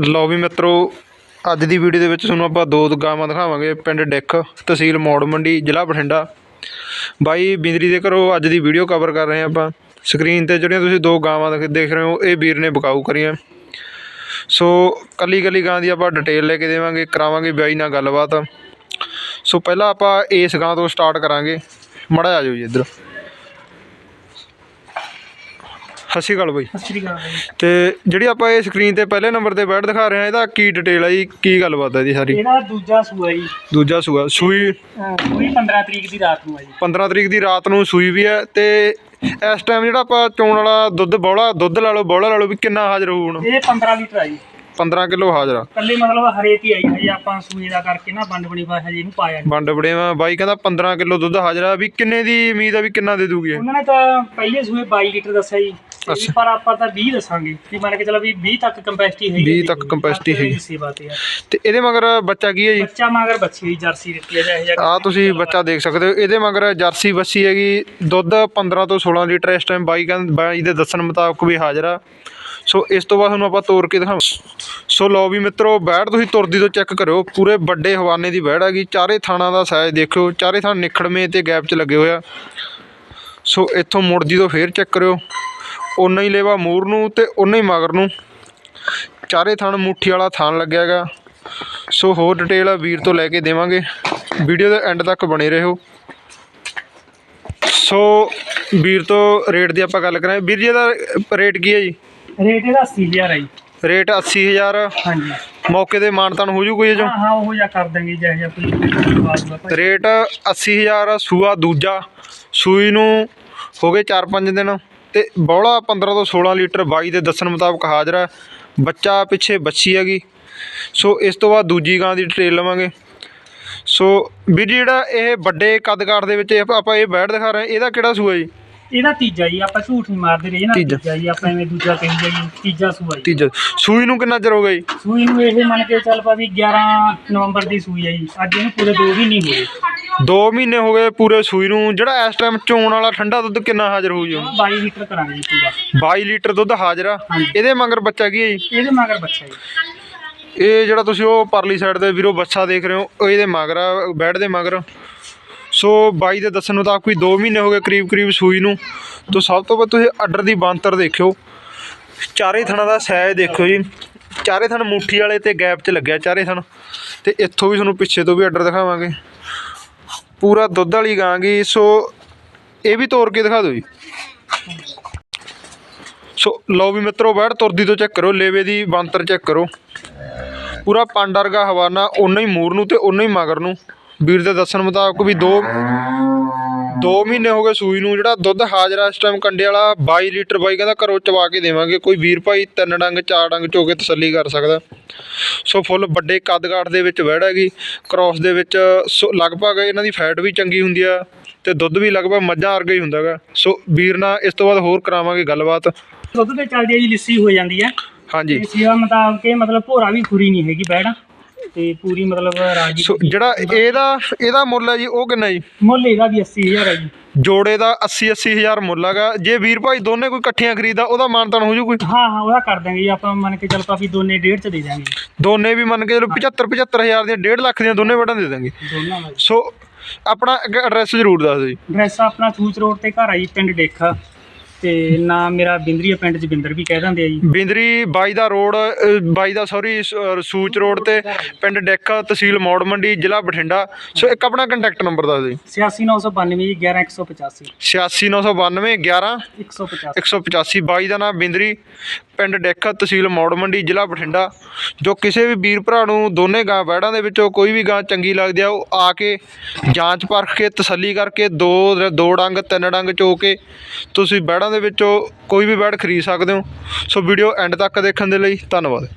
ਲਓ ਵੀ ਮਿੱਤਰੋ, ਅੱਜ ਦੀ ਵੀਡੀਓ ਦੇ ਵਿੱਚ ਤੁਹਾਨੂੰ ਆਪਾਂ ਦੋ ਗਾਵਾਂ ਦਿਖਾਵਾਂਗੇ, ਪਿੰਡ ਡਿੱਖ, ਤਹਿਸੀਲ ਮੌੜ ਮੰਡੀ, ਜ਼ਿਲ੍ਹਾ ਬਠਿੰਡਾ। ਬਾਈ ਬਿੰਦਰੀ ਦੇ ਘਰੋਂ ਅੱਜ ਦੀ ਵੀਡੀਓ ਕਵਰ ਕਰ ਰਹੇ ਹਾਂ ਆਪਾਂ। ਸਕਰੀਨ ਤੇ ਜਿਹੜੀਆਂ ਤੁਸੀਂ ਦੋ ਗਾਵਾਂ ਦੇਖ- ਦੇਖ ਰਹੇ ਹੋ, ਇਹ ਵੀਰ ਨੇ ਬਕਾਊ ਕਰੀਆਂ। ਸੋ ਕੱਲੀ ਕੱਲੀ ਗਾਂ ਦੀ ਆਪਾਂ ਡਿਟੇਲ ਲੈ ਕੇ ਦੇਵਾਂਗੇ, ਕਰਾਵਾਂਗੇ ਬਾਈ ਨਾਲ ਗੱਲਬਾਤ। ਸੋ, ਪਹਿਲਾਂ ਆਪਾਂ ਇਸ ਗਾਂ ਤੋਂ ਸਟਾਰਟ ਕਰਾਂਗੇ। ਮੜਾ ਆ ਜਾਓ ਜੀ ਇੱਧਰ। ਸਤਿ ਸ਼੍ਰੀ ਅਕਾਲ ਬਾਈ। ਸਤਿ ਸ਼੍ਰੀ ਅਕਾਲ ਜੀ ਤੇ ਜਿਹੜੀ ਆਪਾਂ ਇਹ ਸਕਰੀਨ ਤੇ ਪਹਿਲੇ ਨੰਬਰ ਤੇ ਬੈਠ ਦਿਖਾ ਰਹੇ ਹਾਂ ਇਹਦਾ ਕੀ ਡਿਟੇਲ ਹੈ ਜੀ? ਕੀ ਗੱਲਬਾਤ ਹੈ ਜੀ ਸਾਰੀ? ਇਹਦਾ ਦੂਜਾ ਸੂਆ ਜੀ। ਦੂਜਾ ਸੂਆ ਸੂਈ? ਪੂਰੀ 15 ਤਰੀਕ ਦੀ ਰਾਤ ਨੂੰ ਆ ਜੀ। 15 ਤਰੀਕ ਦੀ ਰਾਤ ਨੂੰ ਸੂਈ ਵੀ ਹੈ ਤੇ ਇਸ ਟਾਈਮ ਜਿਹੜਾ ਆਪਾਂ ਚੋਣ ਵਾਲਾ ਦੁੱਧ ਬੌਲਾ ਦੁੱਧ ਲਾ ਲਓ ਬੌਲਾ ਲਾ ਲਓ ਵੀ ਕਿੰਨਾ ਹਾਜ਼ਰ ਹੋਊ ਹੁਣ? ਇਹ 15 ਲੀਟਰ ਆ ਜੀ। 15 ਕਿਲੋ ਹਾਜ਼ਰ ਆ। ਕੱਲੇ ਮਤਲਬ ਹਰੇਕ ਹੀ ਆਈ ਹਜੇ ਆਪਾਂ ਸੂਏ ਦਾ ਕਰਕੇ ਨਾ ਬੰਡ ਬਣੀ ਪਾਇਆ ਹਜੇ ਇਹਨੂੰ ਪਾਇਆ ਵੰਡ ਬੜੇਵਾ ਬਾਈ ਕਹਿੰਦਾ 15 ਕਿਲੋ ਦੁੱਧ ਹਾਜ਼ਰ ਵੀ ਕਿੰਨੇ ਦੀ ਉਮੀਦ ਆ ਵੀ ਕਿੰਨਾ ਦੇ ਦੂਗੀ ਉਹਨਾਂ ਨੇ ਤਾਂ ਪਹਿਲੇ ਸੂਏ 22 ਲੀਟਰ ਦੱਸਿਆ ਜੀ। ਅੱਛਾ। ਪਰ ਆਪਾਂ ਤਾਂ 20 ਦੱਸਾਂਗੇ ਕਿ ਮੰਨ ਕੇ ਚੱਲੋ ਵੀ 20 ਤੱਕ ਕੰਪੈਸਿਟੀ ਹੈਗੀ 20 ਤੱਕ capacity ਹੈਗੀ। ਸੇਵਾ ਤੇ ਆ। ਤੇ ਇਹਦੇ ਮਗਰ ਬੱਚਾ ਕੀ ਹੈ ਜੀ? ਬੱਚਾ ਮਗਰ ਬੱਚੀ ਹੋਈ ਜਰਸੀ ਦਿੱਤੀ ਹੈ ਜਿਹੇ ਆ ਤੁਸੀਂ ਬੱਚਾ ਦੇਖ ਸਕਦੇ ਹੋ ਇਹਦੇ ਮਗਰ ਜਰਸੀ ਬੱਸੀ ਹੈਗੀ ਦੁੱਧ 15 ਤੋਂ 16 ਲੀਟਰ ਇਸ ਟਾਈਮ ਬਾਈ ਕਹਿੰਦਾ ਬਾਈ ਦੇ ਦੱਸਣ ਮੁਤਾਬਕ ਵੀ ਹਾਜ਼ਰ ਆ। ਸੋ ਇਸ ਤੋਂ ਬਾਅਦ ਤੁਹਾਨੂੰ ਆਪਾਂ ਤੋਰ ਕੇ ਦਿਖਾਵਾਂ। ਸੋ ਲਓ ਵੀ ਮਿੱਤਰੋ ਬੈੜ ਤੁਸੀਂ ਤੁਰਦੀ ਤੋਂ ਚੈੱਕ ਕਰਿਓ ਪੂਰੇ ਵੱਡੇ ਹਵਾਨੇ ਦੀ ਬੈੜ ਹੈਗੀ ਚਾਰੇ ਥਾਣਾ ਦਾ ਸਾਈਜ਼ ਦੇਖਿਓ ਚਾਰੇ ਥਾਂ ਨਿਖੜਵੇਂ ਤੇ ਗੈਪ 'ਚ ਲੱਗੇ ਹੋਇਆ ਸੋ ਇੱਥੋਂ ਮੁੜਦੀ ਤੋਂ ਫੇਰ ਚੈੱਕ ਕਰਿਓ। ਓਨਾ ਹੀ ਲੇਵਾ ਮੂਰ ਨੂੰ ਤੇ ਓਨਾ ਹੀ ਮਗਰ ਨੂੰ। ਚਾਰੇ ਥਣ ਮੁੱਠੀ ਵਾਲਾ ਥਾਨ ਲੱਗਿਆ ਹੈਗਾ। ਸੋ ਹੋਰ ਡਿਟੇਲ ਵੀਰ ਤੋਂ ਲੈ ਕੇ ਦੇਵਾਂਗੇ। ਵੀਡੀਓ ਦੇ ਐਂਡ ਤੱਕ ਬਣੇ ਰਹੋ। ਸੋ ਵੀਰ ਤੋਂ ਰੇਟ ਦੀ ਆਪਾਂ ਗੱਲ ਕਰਾਂ ਵੀਰ ਜੀ ਦਾ ਰੇਟ ਕੀ ਹੈ ਜੀ? ਰੇਟ ਇਹਦਾ 80000 ਹੈ ਜੀ। ਰੇਟ 80000 ਹਾਂਜੀ। ਮੌਕੇ ਤੇ ਮਾਨਤਾਨ ਹੋ ਜੂ ਕੋਈ ਜੋ ਹਾਂ ਹਾਂ ਉਹ ਜਿਹਾ ਕਰ ਦਾਂਗੇ ਜਿਹੇ ਜਿਹਾ ਕੋਈ ਰੇਟ 80000 ਸੂਆ ਦੂਜਾ। ਸੂਈ ਨੂੰ ਹੋ ਗਏ 4-5 ਦਿਨ। ਤੇ ਬੌਲਾ 15 ਤੋਂ 16 ਲੀਟਰ ਬਾਈ ਦੇ ਦੱਸਣ ਮੁਤਾਬਕ ਹਾਜ਼ਰ ਹੈ। ਬੱਚਾ ਪਿੱਛੇ ਬੱਚੀ ਹੈਗੀ। ਸੋ ਇਸ ਤੋਂ ਬਾਅਦ ਦੂਜੀ ਗਾਂ ਦੀ ਡਿਟੇਲ ਲਵਾਂਗੇ। ਸੋ ਜੀ ਜਿਹੜਾ ਇਹ ਵੱਡੇ ਕੱਦ ਕਾਠ ਦੇ ਵਿੱਚ ਆਪਾਂ ਇਹ ਬੈੜ ਦਿਖਾ ਰਹੇ ਇਹਦਾ ਕਿਹੜਾ ਸੂਆ ਜੀ? ਇਹਦਾ ਤੀਜਾ ਜੀ। ਆਪਾਂ ਝੂਠ ਨਹੀਂ ਮਾਰਦੇ ਰਹੇ। ਨਾ ਤੀਜਾ। ਜੀ। ਆਪਾਂ ਐਵੇਂ ਦੂਜਾ ਕਹੀ ਜਾਈ ਤੀਜਾ ਸੂਆ ਜੀ। ਤੀਜਾ। ਸੂਈ ਨੂੰ ਕਿੰਨਾ ਚਿਰ ਹੋ ਗਿਆ ਜੀ? ਸੂਈ ਨੂੰ ਇਹ ਮੰਨ ਕੇ ਚੱਲ ਪਾ ਵੀ 11 ਨਵੰਬਰ ਦੀ ਸੂਈ ਹੈ ਜੀ। ਅੱਜ ਇਹਨੂੰ ਪੂਰੇ ਦੋ ਵੀ ਨਹੀਂ ਹੋਏ 2 ਮਹੀਨੇ ਹੋ ਗਏ ਪੂਰੇ ਸੂਈ ਨੂੰ। ਜਿਹੜਾ ਇਸ ਟਾਈਮ ਚੋਣ ਵਾਲਾ ਠੰਡਾ ਦੁੱਧ ਕਿੰਨਾ ਹਾਜ਼ਰ ਹੋਊ ਜੀ ਹੁਣ? 22 ਲੀਟਰ ਕਰਾਂਗੇ ਜੀ ਪੂਰਾ। 22 ਲੀਟਰ ਦੁੱਧ ਹਾਜ਼ਰ ਆ। ਇਹਦੇ ਮਗਰ ਬੱਚਾ ਕੀ ਹੈ ਜੀ? ਇਹਦੇ ਮਗਰ ਬੱਚਾ ਜੀ। ਇਹ ਜਿਹੜਾ ਤੁਸੀਂ ਉਹ ਪਰਲੀ ਸਾਈਡ ਤੇ ਵੀਰੋ ਬੱਚਾ ਦੇਖ ਰਹੇ ਹੋ ਇਹਦੇ ਮਗਰ ਆ ਬੈਡ ਦੇ ਮਗਰ। ਸੋ ਬਾਈ ਦੇ ਦੱਸਣ ਨੂੰ ਤਾਂ ਕੋਈ 2 ਮਹੀਨੇ ਹੋ ਗਏ ਕਰੀਬ ਕਰੀਬ ਸੂਈ ਨੂੰ। ਤੋਂ ਸਭ ਤੋਂ ਵੱਧ ਤੁਸੀਂ ਆਰਡਰ ਦੀ ਬਾਂਤਰ ਦੇਖਿਓ। ਚਾਰੇ ਥਣਾ ਦਾ ਸਾਈਜ਼ ਦੇਖਿਓ ਜੀ। ਚਾਰੇ ਥਣ ਮੁੱਠੀ ਵਾਲੇ ਤੇ ਗੈਪ 'ਚ ਲੱਗਿਆ ਚਾਰੇ ਥਣ। ਤੇ ਇੱਥੋਂ ਵੀ ਤੁਹਾਨੂੰ ਪਿੱਛੇ ਤੋਂ ਵੀ ਆਰਡਰ ਦਿਖਾਵਾਂਗੇ। ਪੂਰਾ ਦੁੱਧ ਵਾਲੀ ਗਾਂ ਗੀ ਸੋ ਇਹ ਵੀ ਤੋੜ ਕੇ ਦਿਖਾ ਦਿਓ ਜੀ। ਸੋ ਲਓ ਵੀ ਮਿੱਤਰੋ ਬੈਠ ਤੁਰਦੀ ਤੋਂ ਚੈੱਕ ਕਰੋ, ਲੇਵੇ ਦੀ ਬਾਂਤਰ ਚੈੱਕ ਕਰੋ। ਪੂਰਾ ਪੰਡ ਹਵਾਨਾ ਉਨਾ ਹੀ ਮੂਰ ਨੂੰ ਤੇ ਉਨਾ ਹੀ ਮਗਰ ਨੂੰ। ਵੀਰ ਦੇ ਦੱਸਣ ਮੁਤਾਬਕ ਵੀ ਦੋ 2 ਮਹੀਨੇ ਹੋ ਗਏ ਸੂਈ ਨੂੰ ਜਿਹੜਾ ਦੁੱਧ ਹਾਜ਼ਰਾ ਇਸ ਟਾਈਮ ਕੰਡੇ ਵਾਲਾ 22 ਲੀਟਰ ਬਾਈ ਕਹਿੰਦਾ ਘਰੋਂ ਚਵਾ ਕੇ ਦੇਵਾਂਗੇ ਕੋਈ ਵੀਰ ਭਾਈ ਤਿੰਨ ਡੰਗ ਚਾਰ ਡੰਗ ਚੋ ਕੇ ਤਸੱਲੀ ਕਰ ਸਕਦਾ। ਸੋ ਫੁੱਲ ਵੱਡੇ ਕੱਦ ਕਾਠ ਦੇ ਵਿੱਚ ਵਹਿੜ ਹੈਗੀ ਕ੍ਰਾਸ ਦੇ ਵਿੱਚ ਲਗਭਗ ਇਹਨਾਂ ਦੀ ਫੈਟ ਵੀ ਚੰਗੀ ਹੁੰਦੀ ਆ ਤੇ ਦੁੱਧ ਵੀ ਲਗਭਗ ਮੱਝਾਂ ਵਰਗਾ ਹੀ ਹੁੰਦਾਗਾ ਸੋ ਵੀਰ ਨਾਲ ਇਸ ਤੋਂ ਬਾਅਦ ਹੋਰ ਕਰਾਵਾਂਗੇ ਗੱਲਬਾਤ। ਦੁੱਧ ਤੇ ਚੱਲਦੀ ਹੈ ਜੀ ਲੱਸੀ ਹੋ ਜਾਂਦੀ ਹੈ ਹਾਂਜੀ। ਤੇ ਸੇਵਾ ਮੁਤਾਬਕ ਇਹ ਮਤਲਬ ਭੋਰਾ ਵੀ ਖੁਰੀ ਨਹੀਂ ਹੈਗੀ ਬੈੜ ਤੇ ਪੂਰੀ ਮਤਲਬ ਰਾਜੀ ਸੋ ਜਿਹੜਾ ਇਹਦਾ ਇਹਦਾ ਮੁੱਲ ਹੈ ਜੀ ਉਹ ਕਿੰਨਾ ਜੀ? ਮੁੱਲ ਇਹਦਾ ਵੀ 80000 ਹੈ ਜੀ। ਜੋੜੇ ਦਾ 80 80000 ਮੁੱਲ ਹੈਗਾ। ਜੇ ਵੀਰ ਭਾਈ ਦੋਨੇ ਕੋਈ ਇਕੱਠੀਆਂ ਖਰੀਦਾ ਉਹਦਾ ਮਾਨਤਾਨ ਹੋ ਜੂ ਕੋਈ? ਹਾਂ ਹਾਂ ਉਹਦਾ ਕਰ ਦਾਂਗੇ ਜੀ ਆਪਾਂ ਮੰਨ ਕੇ ਚੱਲ ਪਾ ਵੀ ਦੋਨੇ ਡੇਢ ਚ ਦੇ ਦਾਂਗੇ ਦੋਨੇ ਵੀ ਮੰਨ ਕੇ ਚਲੋ 75 75000 ਦੀਆਂ 1.5 ਲੱਖ ਦੀਆਂ ਦੋਨੇ ਵੜਾਂ ਦੇ ਦਾਂਗੇ ਦੋਨਾਂ ਦਾ ਸੋ ਆਪਣਾ ਐਡਰੈਸ ਜ਼ਰੂਰ ਦੱਸ ਦਿਓ ਜੀ। ਐਡਰੈਸ ਆਪਣਾ ਸੂਚ ਰੋਡ ਤੇ ਘਰ ਆ ਜੀ ਪਿੰਡ ਡੇਖਾ। ਤੇ ਨਾਮ ਮੇਰਾ ਬਿੰਦਰੀਆ ਪਿੰਡ ਜੋਗਿੰਦਰ ਵੀ ਕਹਿ ਦਿੰਦੇ ਆ ਜੀ। ਬਿੰਦਰੀ ਬਾਈ ਦਾ ਰੋਡ ਅ, ਬਾਈ ਦਾ ਸੌਰੀ ਸੂਚ ਰੋਡ ਤੇ ਪਿੰਡ ਡੈਕਾ ਤਹਿਸੀਲ ਮੌੜ ਮੰਡੀ ਜ਼ਿਲ੍ਹਾ ਬਠਿੰਡਾ। ਸੋ ਇੱਕ ਆਪਣਾ ਕੰਟੈਕਟ ਨੰਬਰ ਦੱਸ ਦਿਓ ਜੀ। 86992 ਜੀ 11185 86992 11 185 185 ਬਾਈ ਦਾ ਨਾਮ ਬਿੰਦਰੀ ਪਿੰਡ ਡੈਕਾ ਤਹਿਸੀਲ ਮੌੜ ਮੰਡੀ ਜ਼ਿਲ੍ਹਾ ਬਠਿੰਡਾ। ਜੋ ਕਿਸੇ ਵੀ ਵੀਰ ਭਰਾ ਨੂੰ ਦੋਨੇ ਗਾਂ ਵੈੜਾਂ ਦੇ ਵਿੱਚੋਂ ਕੋਈ ਵੀ ਗਾਂ ਚੰਗੀ ਲੱਗਦੀ ਆ ਉਹ ਆ ਕੇ ਜਾਂਚ ਪਰਖ ਕੇ ਤਸੱਲੀ ਕਰਕੇ ਦੋ ਦੋ ਡੰਗ ਤਿੰਨ ਡੰਗ ਚੋ ਕੇ ਤੁਸੀਂ ਵੈੜਾਂ ਦੇ ਦੇ ਵਿੱਚੋਂ ਕੋਈ ਵੀ ਬੈਡ ਖਰੀਦ ਸਕਦੇ ਹੋ। ਸੋ ਵੀਡੀਓ ਐਂਡ ਤੱਕ ਦੇਖਣ ਦੇ ਲਈ ਧੰਨਵਾਦ।